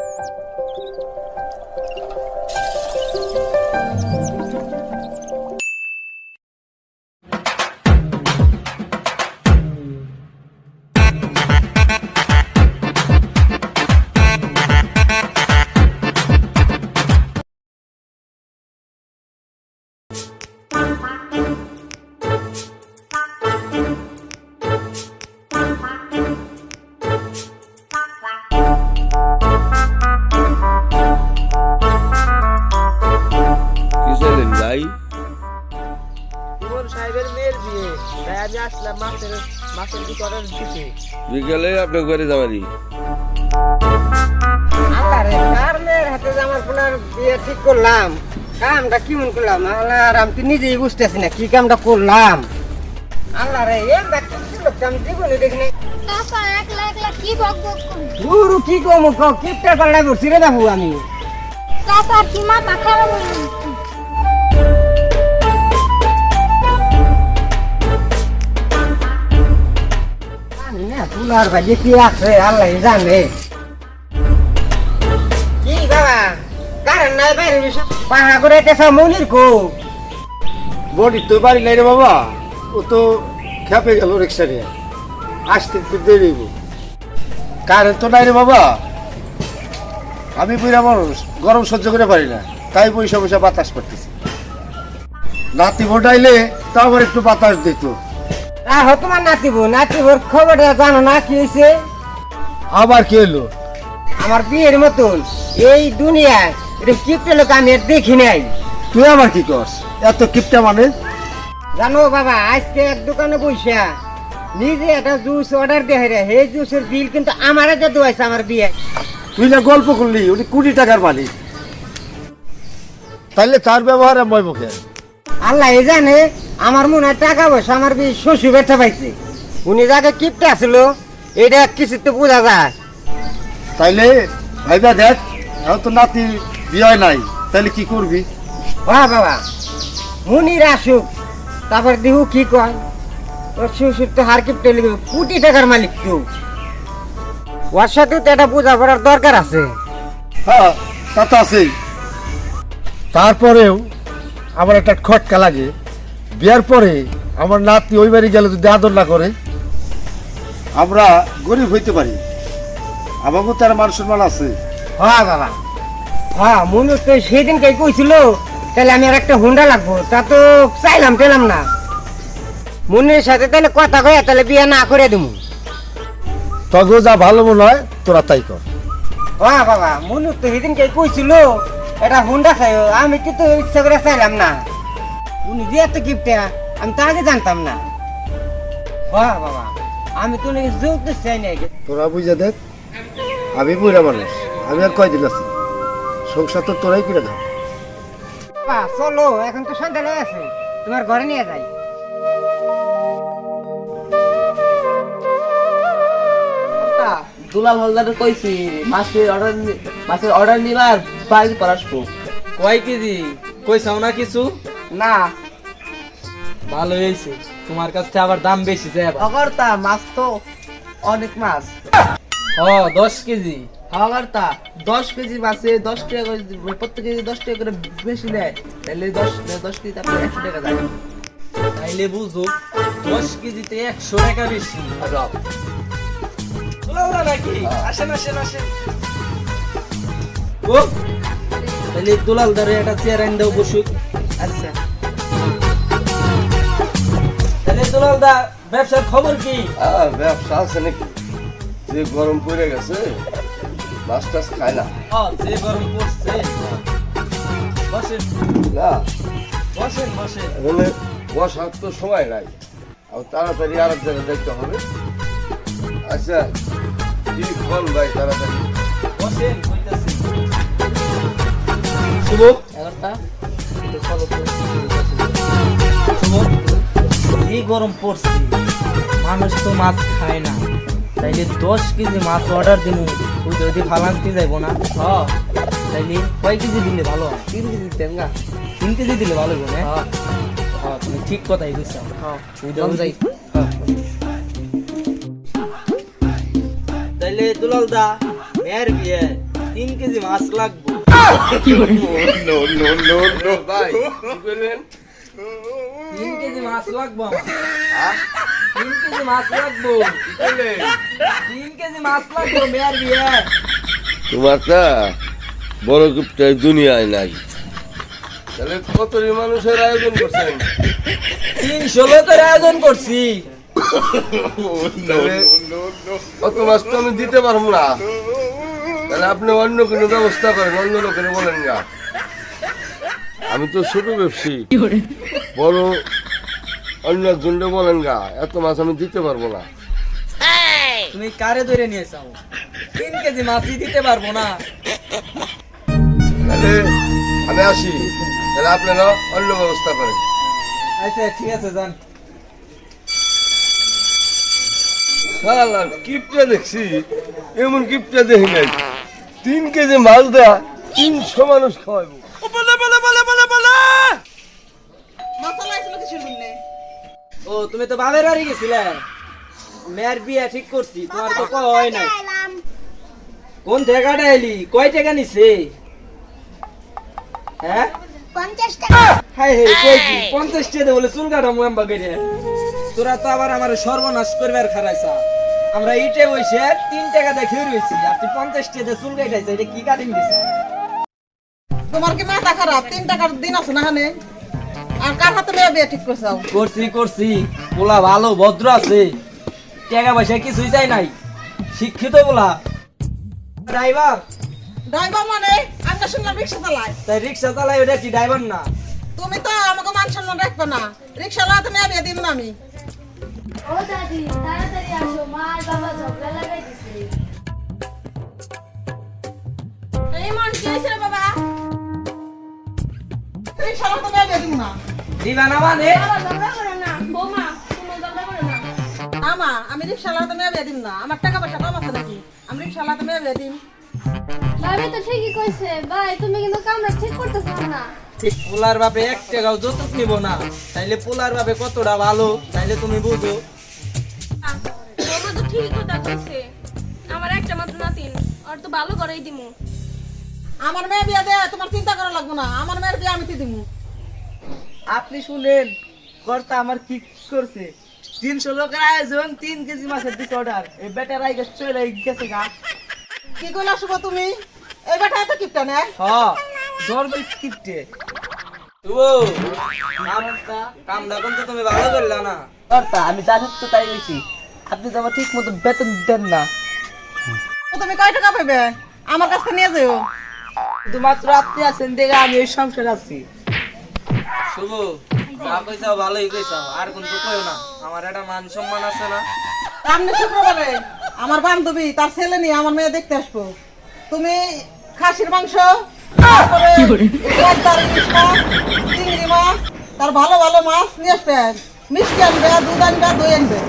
フッフッフッフッフッフッフッフッフッ。আসলাম মাছের মাছের দোকানের দিতে। বিকেলে আপনার ঘরে যাবারি আল্লাহ রে হাতে যে আমার পোলার বিয়ে ঠিক করলাম? কামটা কেমন করলাম? আল্লাহ আর আমি তো নিজেই বুঝতেছি না কি কামটা করলাম। আল্লাহ রে কি লোকটা আমি জীবনে দেখিনি কি গুরু কম কিপটার পাল্লায় পড়ছি রে বাবু আমি। কি মাথা খারাপ না ভাই কি আল্লাহ জানে। কি কারণ নাই করে তো বাড়ি নাই রে বাবা। খেপে রিক্সা। কারেন্ট তো বাবা। আমি বুড়া গরম সহ্য করে পারি না। তাই বৈশা বৈশা বাতাস করতেছি। নাতি ভোটাইলে আবার একটু বাতাস দিত। আহ তোমার নাতিব নাতিবর খবরটা জানো না কি হয়েছে আবার কি হলো আমার বিয়ের মতন এই দুনিয়ায় এটা কিপটে লোক আমি আর দেখি নাই। তুই আবার কি করস? এত কিপটা মানে? জানো বাবা আজকে এক দোকানে বসা নিজে একটা জুস অর্ডার দিয়ে রে সেই জুসের বিল কিন্তু আমার যে দোয়াইছে আমার বিয়ে। তুই না গল্প করলি উনি কোটি টাকার মালিক। তাইলে তার ব্যবহারে মই মুখে। আল্লাহ এই জানে আমার মনে হয় টাকা পয়সা আমার বিয়ে শ্বশুর ব্যথা পাইছে। উনি যাকে কিপটে আসছিল এটা কিছু তো বোঝা যায়। তাইলে ভাইবা দেখ এখন তো নাতি বিয়ে নাই তাইলে কি করবি? হ্যাঁ বাবা মুনির আসুক তারপর দেহু কি কয়? ওর শ্বশুর তো হার কিপটে লিখবে কোটি টাকার মালিক তো। ওর সাথে তো এটা বোঝা বোঝাপড়ার দরকার আছে। হ্যাঁ তা তো আছেই। তারপরেও আমার একটা খটকা লাগে। বিয়ার পরে আমার নাতি ওই বাড়ি গেলে যদি আদর না করে আমরা গরিব হইতে পারি। আমাকেও তার মান সম্মান আছে। হ্যাঁ বাবা হ্যাঁ মনু তো সেদিন কে কইছিল তাহলে আমি আর একটা হুন্ডা লাগবো। তা তো চাইলাম পেলাম না। মনির সাথে তাহলে কথা কয়ে তাহলে বিয়ে না করে দেবো তগো যা ভালো মনে হয় তোরা তাই কর। হ্যাঁ বাবা মনু তো সেদিন কে কইছিল এটা হুন্ডা চাই আমি কিন্তু ইচ্ছা করে চাইলাম না। উনি যে এত গিফটে আমি তো আগে জানতাম না। হ্যাঁ বাবা আমি তো নাকি যৌতুক চাই নাই তোরা বুঝে দেখ আমি বুড়া মানুষ আমি আর কয়দিন আছি? সংসার তো তোরাই করে দাও। বাবা চলো এখন তো সন্ধ্যা লেগে আছে তোমার ঘরে নিয়ে যাই। দুলাল হলদারে কইছি মাছের অর্ডার মাছের অর্ডার নিবার বাইরে পর। আসব কয় কেজি? কইসাও না কিছু? না। ভালো হয়েছে। তোমার কাছে আবার দাম বেশি যায় অগরতা মাছ তো অনেক মাছ। ও দশ কেজি। অগরতা দশ কেজি মাছে দশ টাকা করে প্রত্যেক কেজি দশ টাকা করে বেশি নেয়। তাহলে দশ দশ কেজি তারপরে একশো টাকা যায়। তাইলে বুঝো দশ কেজিতে একশো টাকা বেশি। নাকি? আসেন আসেন আসেন। ও তাহলে দুলাল দারে একটা চেয়ার আইন দাও বসুক। দুলাল দা ব্যবসার খবর কি? আর ব্যবসা আছে নাকি? যে গরম পড়ে গেছে মাছ টাছ খায় না। যে গরম পড়ছে। বসেন। না। বসেন বসেন। বলে বসার তো সময় নাই। আর তাড়াতাড়ি আর এক জায়গায় দেখতে হবে। আচ্ছা কি ফোন ভাই তাড়াতাড়ি? বসেন কইতাছি শুভ। এগারোটা। এই গরম পড়ছে মানুষ তো মাছ খায় না তাইলে দশ কেজি মাছ অর্ডার দিন ওই যদি ফালান্তি যাইব না হ্যাঁ তাইলে কয় কেজি দিলে ভালো হয় তিন কেজি দেন গা তিন কেজি দিলে ভালো হবে না হ্যাঁ হ্যাঁ তুমি ঠিক কথাই কইছ হ্যাঁ যাই তাইলে দুলাল দা মেয়ের বিয়ে তিন কেজি মাছ লাগবো ভাই কি করলেন তিন কেজি মাছ লাগবো হ্যাঁ? তিন কেজি মাছ লাগবো। তিন কেজি মাছ লাগবো মেয়ের বিয়ে তোমারটা বড় গুপ্ত দুনিয়ায় নাই। তাহলে কত মানুষের আয়োজন করছেন? তিনশো লোকের আয়োজন করছি। কত মাছ তো আমি দিতে পারব না। তাহলে আপনি অন্য কোনো ব্যবস্থা করেন অন্য লোকের বলেন না। আমি তো ছোট ব্যবসায়ী। বড় অন্য একজনকে বলেন গা এত মাছ আমি দিতে পারব না। তুমি কারে ধরে নিয়ে যাও তিন কেজি মাছই দিতে পারব না। তাহলে আমি আসি তাহলে আপনারা অন্য ব্যবস্থা করেন। আচ্ছা ঠিক আছে যান। শালা কিপটা দেখছি এমন কিপটা দেখি নাই। তিন কেজি মাছ দেয়া তিনশো মানুষ খাওয়াবো ও তুমি তো বাবের বাড়ি গেছিলে। মেয়ের বিয়ে ঠিক করছি তোমার তো কয় নাই। কোন টাকাটা এলি? কয় টাকা নিছে? হ্যাঁ? পঞ্চাশ টাকা। হাই হে কইছি পঞ্চাশ টাকা বলে চুল কাটা মুয়াম্বা কেটে তোরা তো আবার আমার সর্বনাশ করবার খারাইছা। আমরা ইটে বসে তিন টাকা দেখে রয়েছি। আর তুই পঞ্চাশ টাকা চুল কাটাইছে এটা কি কাটিং দিছে? তোমার কি মাথা খারাপ? তিন টাকার দিন আছে না হানে আর কার হাতে মেয়ে বিয়ে ঠিক করছাও? করছি করছি। পোলা ভালো ভদ্র আছে। টাকা পয়সা কিছুই চাই নাই। শিক্ষিত পোলা। ড্রাইভার। ড্রাইভার মানে? আমরা শুনলাম রিক্সা চালায়। তাই রিক্সা চালাই ওটা কি ড্রাইভার না? তুমি তো আমাকে মান সম্মান রাখবে না। রিক্সা লাগাতে মেয়ে বিয়ে দিন না আমি। ও দাদি তাড়াতাড়ি আসো। মা আর বাবা ঝগড়া লাগাই দিছে এই মন কি হয়েছে বাবা? রিক্সা লাগাতে মেয়ে বিয়ে দিন না। দিবা না মানে? আমা আমি মেয়ে না। আমার টাকা পয়সা কম আছে নাকি? আমি রিক্সা লাগাতে মেয়ে বিয়ে দিন তো ঠিকই কইছে। ভাই তুমি কিন্তু কামটা ঠিক করতেছো না। পোলার বাপে এক টাকাও যৌতুক নিব না। তাইলে পোলার বাপে কতটা ভালো তাইলে তুমি বুঝো। বৌমা তো ঠিকই কথা কইছে। আমার একটা মাত্র নাতিন আর তো ভালো করেই দিমু। আমার মেয়ে বিয়ে দে তোমার চিন্তা করা লাগবে না। আমার মেয়ের বিয়ে আমি দিব আপনি শুনেন কর্তা আমার কি করছে? তিনশো লোকের আয়োজন তিন কেজি মাছের দিকে অর্ডার এই বেটার আই গেছে চলে গেছে গা। কি কইলা শুভ তুমি? এই বেটা এত কিপটা নেয় হ ধরবে কিপটে। শুভো কামটা কামটা কিন্তু তুমি ভালো করলা না। কর্তা আমি যা থাকতো তাই গেছি আপনি তো আমার ঠিক মতো বেতন দেন না। তুমি কয় টাকা পাবে আমার কাছ নিয়ে যেও শুধুমাত্র আপনি আছেন দেখে আমি এই সংসার আছি। শুভ যা কইছাও ভালোই কইছাও আর কিন্তু কইও না। আমার একটা মান সম্মান আছে না? সামনে শুক্রবারে আমার বান্ধবী তার ছেলে নিয়ে আমার মেয়ে দেখতে আসব। তুমি খাসির মাংস তারপরে মাছ, চিংড়ি মাছ তার ভালো ভালো মাছ নিয়ে আসবে। মিষ্টি আনবে দুধ আনবে দই আনবে।